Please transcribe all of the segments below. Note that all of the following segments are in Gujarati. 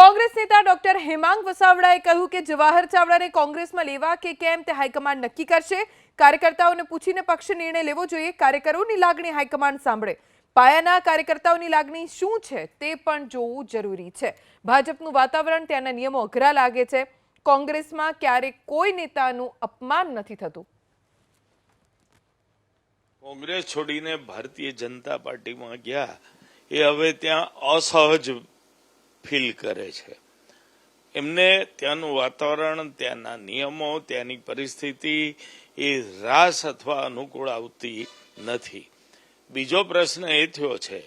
કોંગ્રેસ નેતા ડોક્ટર હેમાંગ વસાવડાએ કહ્યું કે જવાહર ચાવડાને કોંગ્રેસમાં લેવા કે કેમ તે હાઈકમાન્ડ નક્કી કરશે. કાર્યકર્તાઓને પૂછીને પક્ષ નિર્ણય લેવો જોઈએ. કાર્યકરોની લાગણી હાઈકમાન્ડ સાંભળે. પાયાના કાર્યકર્તાઓની લાગણી શું છે તે પણ જોવું જરૂરી છે. ભાજપનું વાતાવરણ ત્યાંના નિયમો અઘરા લાગે છે. કોંગ્રેસમાં ક્યારેક કોઈ નેતાનું અપમાન નથી થતું. કોંગ્રેસ છોડીને ભારતીય જનતા પાર્ટીમાં ગયા. એ હવે ત્યાં અસહજ ફીલ કરે છે. એમને ત્યાંનું વાતાવરણ, ત્યાંના નિયમો, ત્યાંની પરિસ્થિતિ એ રાસ અથવા અનુકૂળ આવતી નથી. બીજો પ્રશ્ન એ થયો છે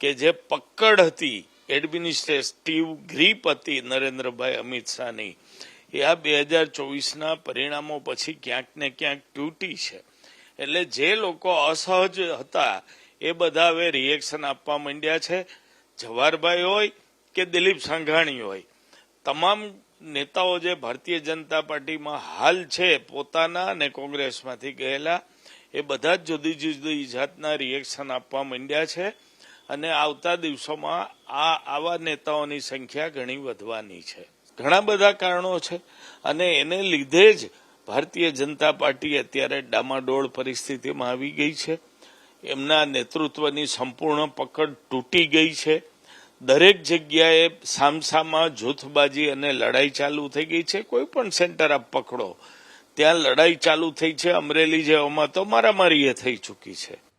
કે જે પકડ હતી એડમિનિસ્ટ્રેટિવ ગ્રીપ હતી નરેન્દ્રભાઈ અમિત શાહની, એ આ બે હજાર ચોવીસના પરિણામો પછી ક્યાંક ને ક્યાંક તૂટી છે. એટલે જે લોકો અસહજ હતા, એ બધા હવે રિએક્શન આપવા માંડ્યા છે. જવાહરભાઈ હોય કે દિલીપ સંઘાણી હોય. તમામ નેતાઓ જે ભારતીય જનતા પાર્ટીમાં હાલ છે, પોતાના અને કોંગ્રેસમાંથી ગયેલા, એ બધા જ જુદી જુદી જાતના રિએક્શન આપવા માંડ્યા છે. અને આવતા દિવસોમાં આ આવા નેતાઓની સંખ્યા ઘણી વધવાની છે. ઘણા બધા કારણો છે. અને એને લીધે જ ભારતીય જનતા પાર્ટી અત્યારે ડામાડોળ પરિસ્થિતિમાં આવી ગઈ છે. એમના નેતૃત્વની સંપૂર્ણ પકડ તૂટી ગઈ છે. દરેક જગ્યાએ સામસામાં જૂથબાજી અને લડાઈ ચાલુ થઈ ગઈ છે. કોઈ પણ સેન્ટર આપ પકડો. ત્યાં લડાઈ ચાલુ થઈ છે. અમરેલી જેવામાં તો મારામારીએ થઈ ચૂકી છે.